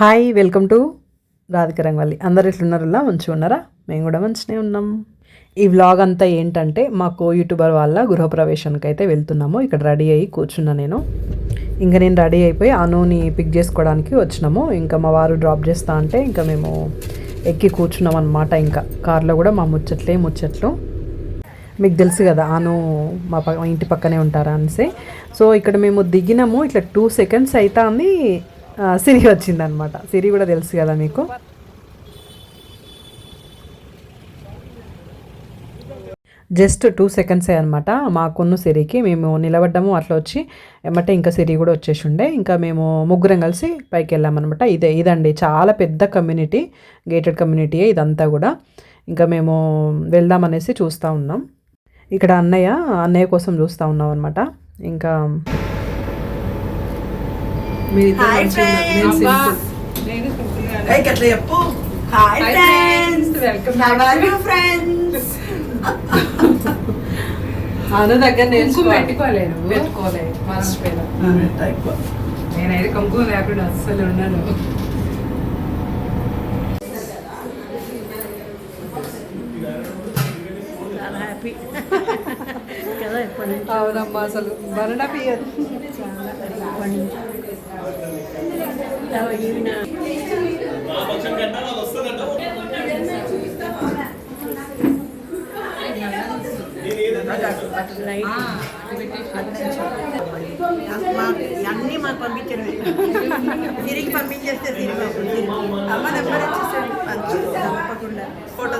Hi welcome to Radhika Rangavalli. అందరు ఎట్లున్నారులా? మంచిగా ఉన్నారా? మేము కూడా మంచిగానే ఉన్నాం. ఈ వ్లాగ్ అంతా ఏంటంటే మా కో యూట్యూబర్ వాళ్ళ గృహప్రవేశానికి అయితే వెళ్తున్నాము. ఇక్కడ రెడీ అయ్యి కూర్చున్నా నేను. ఇంకా నేను రెడీ అయిపోయి అనుని పిక్ చేసుకోవడానికి వచ్చినాము. ఇంకా మా వారు డ్రాప్ చేస్తా అంటే ఇంకా మేము ఎక్కి కూర్చున్నాం అనమాట ఇంకా కార్లో కూడా మా ముచ్చట్లే ముచ్చట్లు. మీకు తెలుసు కదా అను మా ప ఇంటి పక్కనే ఉంటారా అనేసి. సో ఇక్కడ మేము దిగినాము. ఇట్లా టూ సెకండ్స్ అవుతుంది సిరి వచ్చిందనమాట. సిరి కూడా తెలుసు కదా మీకు? జస్ట్ టూ సెకండ్సే అనమాట మాకున్న సిరికి. మేము నిలబడ్డము అట్లా వచ్చి ఏమంటే ఇంకా సిరి కూడా వచ్చేసి ఉండే ఇంకా మేము ముగ్గురం కలిసి పైకి వెళ్ళామన్నమాట ఇదే ఇదండి చాలా పెద్ద కమ్యూనిటీ గేటెడ్ కమ్యూనిటీ ఇదంతా కూడా. ఇంకా మేము వెళ్దామనేసి చూస్తూ ఉన్నాం. ఇక్కడ అన్నయ్య అన్నయ్య కోసం చూస్తూ ఉన్నాం అనమాట. ఇంకా నేను గట్ల చెప్పు. హాయ్ ఫ్రెండ్స్ అను దగ్గర కుంకుమ నేర్చుకోవాలి పెట్టుకోలేదు నేనైతే కుంకుమ లేకుండా అస్సలు ఉన్నాను చాలా అవునమ్మా అసలు బరణ పియదు ఎప్పటి నుంచి అన్నీ మాకు పంపించడమే తిరిగి పంపించేస్తే తిరిగి అమ్మ నెంబర్ వచ్చేసాడు తప్పకుండా ఫోటో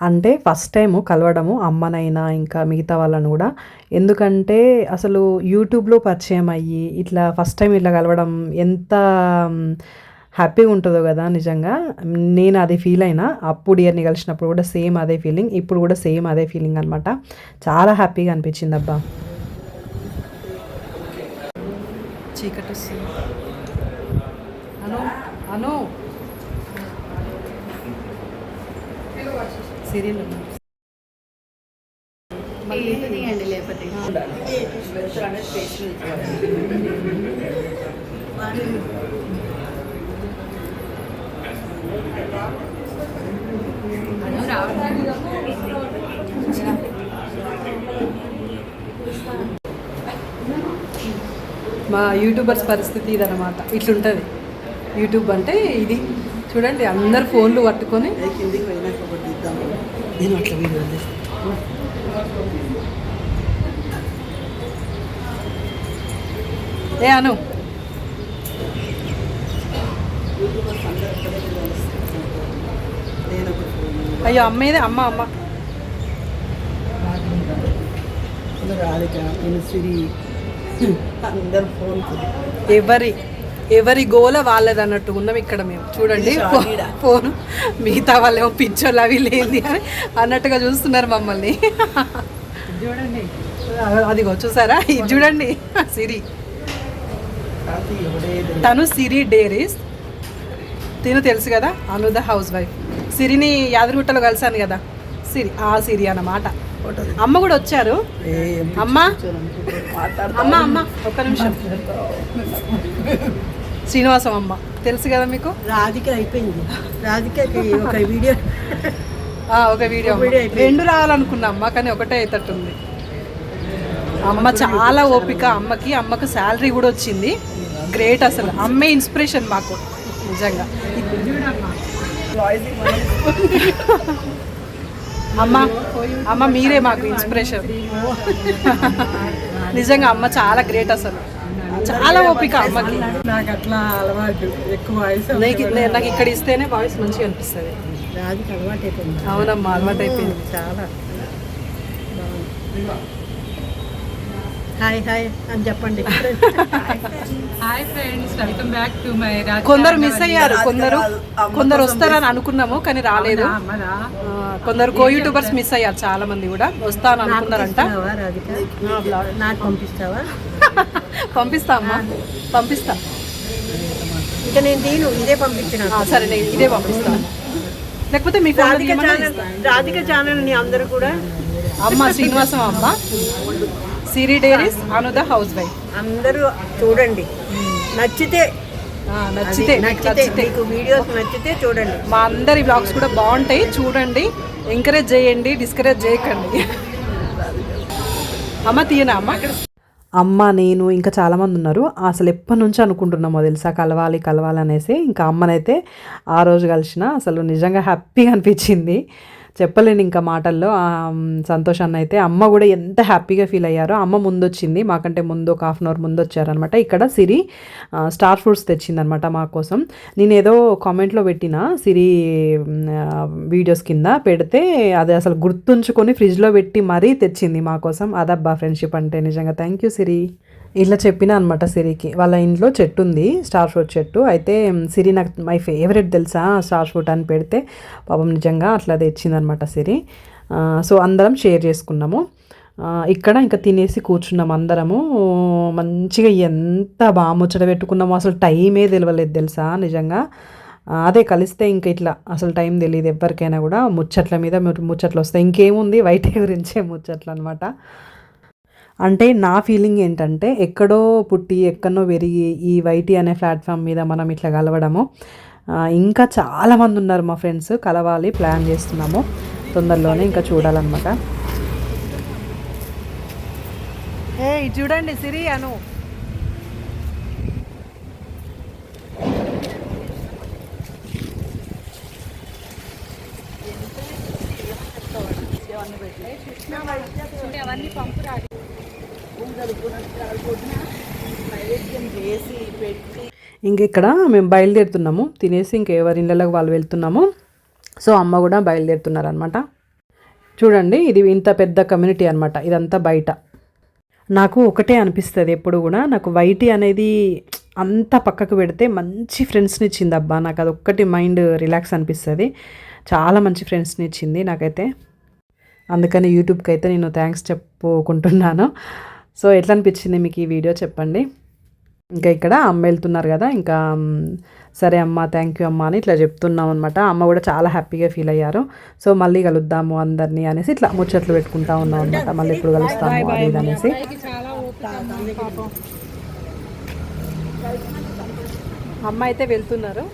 అంటే ఫస్ట్ టైం కలవడము అమ్మనైనా ఇంకా మిగతా వాళ్ళని కూడా. ఎందుకంటే అసలు యూట్యూబ్లో పరిచయం అయ్యి ఇట్లా ఫస్ట్ టైం ఇట్లా కలవడం ఎంత హ్యాపీగా ఉంటుందో కదా నిజంగా. నేను అది ఫీల్ అయినా అప్పుడు ఇయర్ని కలిసినప్పుడు కూడా సేమ్ అదే ఫీలింగ్ ఇప్పుడు కూడా సేమ్ అదే ఫీలింగ్ అనమాట చాలా హ్యాపీగా అనిపించింది అబ్బా. చీకటి వస్తుంది. అను అను. సీరియల్ లేకపోతే. మా యూట్యూబర్స్ పరిస్థితి ఇదనమాట ఇట్లుంటుంది. యూట్యూబ్ అంటే ఇది. చూడండి అందరు ఫోన్లు పట్టుకొని. ఏ అను. అయ్యో అమ్మేదే అమ్మ అమ్మ. అందరు ఫోన్ ఎవరి ఎవరి గోల వాళ్ళది అన్నట్టు ఉన్నాం ఇక్కడ మేము. చూడండి. ఫోన్. మిగతా వాళ్ళేమో పిచ్చోళ్ళు అవి లేని అని అన్నట్టుగా చూస్తున్నారు మమ్మల్ని. చూడండి. అదిగో చూసారా? ఇది చూడండి. సిరి. తను సిరి డేరీస్. తిను తెలుసు కదా అనుద హౌస్ వైఫ్ సిరిని యాదగిరిగుట్టలో కలిసాను కదా. సిరి ఆ సిరి అన్నమాట. అమ్మ కూడా వచ్చారు. అమ్మ. అమ్మ అమ్మ ఒక్క నిమిషం. శ్రీనివాసం అమ్మ తెలుసు కదా మీకు? రాధిక అయిపోయింది. రాధికకి ఒక వీడియో. ఒక వీడియో. రెండు రావాలనుకున్నా అమ్మ కానీ ఒకటే అయ్యేటట్టుంది అమ్మ చాలా ఓపిక అమ్మకి అమ్మకు శాలరీ కూడా వచ్చింది. గ్రేట్ అసలు. అమ్మే ఇన్స్పిరేషన్ మాకు. నిజంగా. అమ్మ అమ్మ మీరే మాకు ఇన్స్పిరేషన్ నిజంగా అమ్మ చాలా గ్రేట్ అసలు. చాలా ఓపిక అమ్మకి. నాకు అట్లా అలవాటు ఎక్కువ వయసు నీకు- ఇక్కడ ఇస్తేనే వాయిస్ మంచిగా అనిపిస్తుంది. అలవాటు అయిపోయింది అవునమ్మా అలవాటు అయిపోయింది చాలా హాయ్ హాయ్ అని చెప్పండి. Hi friends welcome back to my కొందరు మిస్ అయ్యారు కొందరు కొందరు వస్తారని అనుకున్నాము కానీ రాలేదు. కొందరు కో యూట్యూబర్స్ మిస్ అయ్యారు చాలా మంది కూడా. వస్తాను అనుకున్నారంట. నాకు పంపిస్తావా? పంపిస్తా అమ్మా. పంపిస్తా. ఇక నేను తీను ఇదే పంపించిన. సరే నేను ఇదే పంపిస్తాను లేకపోతే మీ ఫోన్ రాధిక ఛానల్ రాధిక ఛానల్ని అందరూ కూడా అమ్మ శ్రీనివాసం అమ్మ. సిరి డైరీస్ అనుద హౌస్ వైఫ్ అందరూ చూడండి. నచ్చితే నచ్చితే నచ్చితే వీడియోస్ నచ్చితే చూడండి. మా అందరి బ్లాగ్స్ కూడా బాగుంటాయి చూడండి. ఎంకరేజ్ చేయండి డిస్కరేజ్ చేయకండి. అమ్మ తీయనా అమ్మ? అమ్మ నేను ఇంకా చాలామంది ఉన్నారు. అసలు ఎప్పటి నుంచి అనుకుంటున్నామో తెలుసా? కలవాలి కలవాలి అనేసి ఇంకా అమ్మనైతే ఆ రోజు కలిసిన అసలు నిజంగా హ్యాపీగా అనిపించింది. చెప్పలేను ఇంకా మాటల్లో. సంతోషాన్ని అయితే అమ్మ కూడా ఎంత హ్యాపీగా ఫీల్ అయ్యారో అమ్మ ముందు వచ్చింది మాకంటే ముందు ఒక హాఫ్ అన్ అవర్ ముందు వచ్చారనమాట ఇక్కడ సిరి స్టార్ ఫ్రూట్స్ తెచ్చిందనమాట మా కోసం. నేను ఏదో కామెంట్లో పెట్టిన సిరి వీడియోస్ కింద పెడితే అది అసలు గుర్తుంచుకొని ఫ్రిడ్జ్లో పెట్టి మరీ తెచ్చింది మా కోసం. అదబ్బా ఫ్రెండ్షిప్ అంటే నిజంగా. Thank you Siri. ఇట్లా చెప్పిన అనమాట సిరికి. వాళ్ళ ఇంట్లో చెట్టు ఉంది స్టార్ ఫ్రూట్ చెట్టు. అయితే సిరి నాకు మై ఫేవరెట్ తెలుసా స్టార్ ఫ్రూట్ అని పెడితే? పాపం నిజంగా అట్లా తెచ్చిందనమాట సిరి. సో అందరం షేర్ చేసుకున్నాము. ఇక్కడ ఇంకా తినేసి కూర్చున్నాం అందరము. మంచిగా ఎంత బాగా ముచ్చట పెట్టుకున్నామో అసలు టైమే తెలియలేదు తెలుసా నిజంగా. అదే కలిస్తే ఇంకా ఇట్లా అసలు టైం తెలియదు ఎవరికైనా కూడా ముచ్చట్ల మీద ముచ్చట్లు వస్తాయి. ఇంకేముంది వైట్ గురించే ముచ్చట్లు అనమాట అంటే నా ఫీలింగ్ ఏంటంటే ఎక్కడో పుట్టి ఎక్కడో పెరిగి ఈ వైటీ అనే ప్లాట్ఫామ్ మీద మనం ఇట్లా కలవడము ఇంకా చాలామంది ఉన్నారు మా ఫ్రెండ్స్ కలవాలి ప్లాన్ చేస్తున్నాము తొందరలోనే ఇంకా చూడాలన్నమాట. ఏ చూడండి సిరి అను. ఇంక ఇక్కడ మేము బయలుదేరుతున్నాము. తినేసి ఇంకెవరి ఇళ్ళకి వాళ్ళు వెళ్తున్నాము. సో అమ్మ కూడా బయలుదేరుతున్నారు అనమాట చూడండి ఇది ఇంత పెద్ద కమ్యూనిటీ అనమాట ఇదంతా బయట. నాకు ఒకటే అనిపిస్తుంది ఎప్పుడు కూడా. నాకు వైటీ అనేది అంత పక్కకు పెడితే మంచి ఫ్రెండ్స్ని ఇచ్చింది అబ్బా. నాకు అది ఒక్కటి మైండ్ రిలాక్స్ అనిపిస్తుంది. చాలా మంచి ఫ్రెండ్స్ని ఇచ్చింది నాకైతే. అందుకని యూట్యూబ్కి అయితే నేను థ్యాంక్స్ చెప్పుకుంటున్నాను. సో ఎట్లా అనిపించింది మీకు ఈ వీడియో చెప్పండి. ఇంకా ఇక్కడ అమ్మ వెళ్తున్నారు కదా ఇంకా సరే అమ్మ థ్యాంక్ యూ అమ్మ అని ఇట్లా చెప్తున్నాం అనమాట అమ్మ కూడా చాలా హ్యాపీగా ఫీల్ అయ్యారు. సో మళ్ళీ కలుద్దాము అందరినీ అనేసి ఇట్లా ముచ్చట్లు పెట్టుకుంటా ఉన్నాం అనమాట మళ్ళీ ఎప్పుడు కలుస్తాము అది ఇది అనేసి. అమ్మ అయితే వెళ్తున్నారు.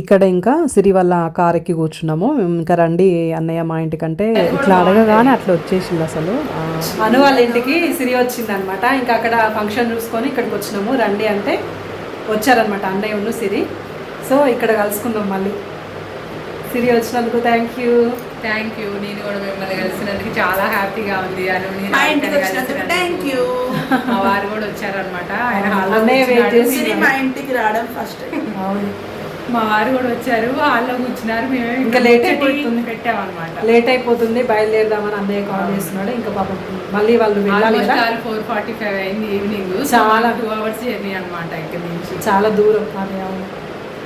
ఇక్కడ ఇంకా సిరి వాళ్ళ కార్ ఎక్కి కూర్చున్నాము ఇంకా రండి అన్నయ్య మా ఇంటికంటే ఇట్లా అడగగానే అట్లా వచ్చేసింది అసలు. అను వాళ్ళ ఇంటికి సిరి వచ్చింది అనమాట ఇంకా అక్కడ ఫంక్షన్ చూసుకొని ఇక్కడికి వచ్చినాము. రండి అంటే వచ్చారనమాట అన్నయ్య ఉన్న సిరి. సో ఇక్కడ కలుసుకున్నాం మళ్ళీ. సిరి వచ్చినందుకు థ్యాంక్ యూ థ్యాంక్ యూ నేను కూడా మిమ్మల్ని కలిసినందుకు చాలా హ్యాపీగా ఉంది. థ్యాంక్ యూ వారు కూడా వచ్చారనమాట. ఆయన మా ఇంటికి రావడం ఫస్ట్ అవును. మా వారు కూడా వచ్చారు. హాల్లో కూర్చున్నారు. మేమే ఇంకా ముచ్చటి అయిపోతుంది. పెట్టామన్నమాట. లేట్ అయిపోతుంది. బయలుదేరదామని అన్నయ్య కాల్ చేస్తున్నాడు. ఇంకా పాపం మళ్ళీ వాళ్ళు వెళ్ళాలి ఫోర్ ఫార్టీ ఫైవ్ అయింది ఈవినింగ్ చాలా. టూ అవర్స్ జర్నీ అనమాట ఇక్కడ నుంచి. చాలా దూరం. అదే అవును.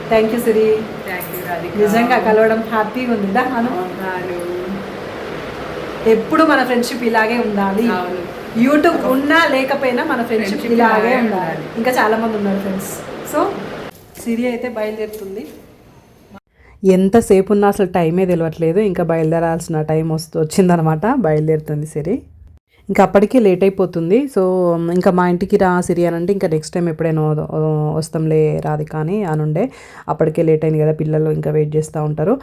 Thank you Siri thank you Radhika నిజంగా కలవడం హ్యాపీగా ఉంది. అను. అవును. ఎప్పుడు మన ఫ్రెండ్షిప్ ఇలాగే ఉండాలి. యూట్యూబ్ ఉన్నా లేకపోయినా మన ఫ్రెండ్షిప్ ఇలాగే ఉండాలి. ఇంకా చాలా మంది ఉన్నారు ఫ్రెండ్స్ సో సిరి అయితే బయలుదేరుతుంది. ఎంతసేపు ఉన్నా అసలు టైమే తెలియట్లేదు ఇంకా బయలుదేరాల్సిన టైం వస్తు వచ్చిందనమాట బయలుదేరుతుంది సిరి. ఇంకా అప్పటికి లేట్ అయిపోతుంది. సో ఇంకా మా ఇంటికి రా సిరి అని అంటే ఇంకా నెక్స్ట్ టైం ఎప్పుడైనా వస్తాంలే రాది కానీ అనుండే అప్పటికే లేట్ అయింది కదా పిల్లలు ఇంకా వెయిట్ చేస్తూ ఉంటారు.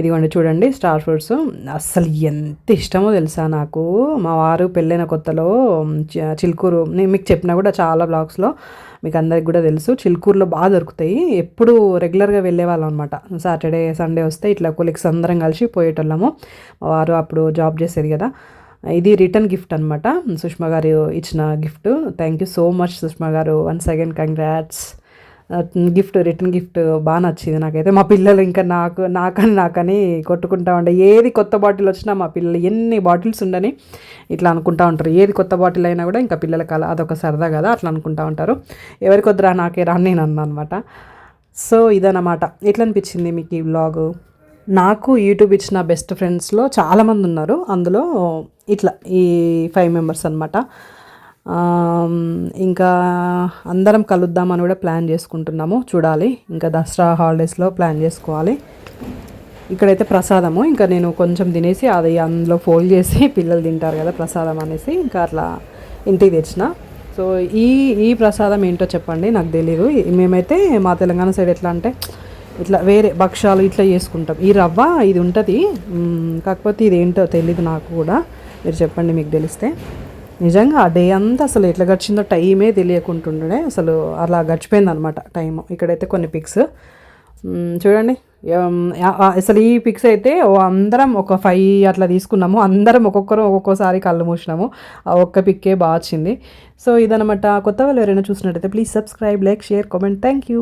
ఇదిగోండి చూడండి స్టార్ ఫ్రూట్స్. అస్సలు ఎంత ఇష్టమో తెలుసా నాకు. మా వారు పెళ్ళైన కొత్తలో చిలుకూరు నేను మీకు చెప్పినా కూడా చాలా బ్లాగ్స్లో మీకు అందరికి కూడా తెలుసు. చిలుకూరులో బాగా దొరుకుతాయి. ఎప్పుడు రెగ్యులర్గా వెళ్ళేవాళ్ళం అనమాట సాటర్డే సండే వస్తే ఇట్లా కొలిక్స్ అందరం కలిసి పోయేటోళ్ళము. మా వారు అప్పుడు జాబ్ చేసేది కదా. ఇది రిటర్న్ గిఫ్ట్ అనమాట సుష్మా గారు ఇచ్చిన gift. Thank you so much Sushma garu. Once again congrats gift return gift బాగా నచ్చింది నాకైతే. మా పిల్లలు ఇంకా నాకు నాకని నాకని కొట్టుకుంటా ఉండే. ఏది కొత్త బాటిల్ వచ్చినా మా పిల్లలు ఎన్ని బాటిల్స్ ఉండని ఇట్లా అనుకుంటా ఉంటారు. ఏది కొత్త బాటిల్ అయినా కూడా ఇంకా పిల్లలకి అలా అదొక సరదా కదా అట్లా అనుకుంటా ఉంటారు. ఎవరికొద్దురా నాకే రా అని నేను అన్నా అనమాట సో ఇదన్నమాట. ఎట్లా అనిపించింది మీకు ఈ బ్లాగు నాకు యూట్యూబ్ ఇచ్చిన బెస్ట్ ఫ్రెండ్స్లో చాలామంది ఉన్నారు. అందులో ఇట్లా ఈ ఫైవ్ మెంబర్స్ అనమాట ఇంకా అందరం కలుద్దామని కూడా ప్లాన్ చేసుకుంటున్నాము. చూడాలి. ఇంకా దసరా హాలిడేస్లో ప్లాన్ చేసుకోవాలి. ఇక్కడైతే ప్రసాదము. ఇంకా నేను కొంచెం తినేసి అది అందులో ఫోల్డ్ చేసి పిల్లలు తింటారు కదా ప్రసాదం అనేసి ఇంకా అట్లా ఇంటికి తెచ్చిన. సో ఈ ఈ ప్రసాదం ఏంటో చెప్పండి. నాకు తెలియదు మేమైతే మా తెలంగాణ సైడ్ ఎట్లా అంటే ఇట్లా వేరే భక్షాలు ఇట్లా చేసుకుంటాం. ఈ రవ్వ ఇది ఉంటుంది. కాకపోతే ఇది ఏంటో తెలియదు నాకు కూడా. మీరు చెప్పండి మీకు తెలిస్తే. నిజంగా ఆ డే అంతా అసలు ఎట్లా గడిచిందో టైమే తెలియకుంటుండే అసలు అలా గడిచిపోయింది అనమాట టైం ఇక్కడైతే కొన్ని పిక్స్. చూడండి. అసలు ఈ పిక్స్ అయితే అందరం ఒక ఫైవ్ అట్లా తీసుకున్నాము. అందరం ఒక్కొక్కరు ఒక్కొక్కసారి కళ్ళు మూసినాము. ఆ ఒక్క పిక్కే బాగా వచ్చింది. సో ఇదనమాట. కొత్త వాళ్ళు ఎవరైనా చూసినట్టయితే please subscribe like share comment. Thank you.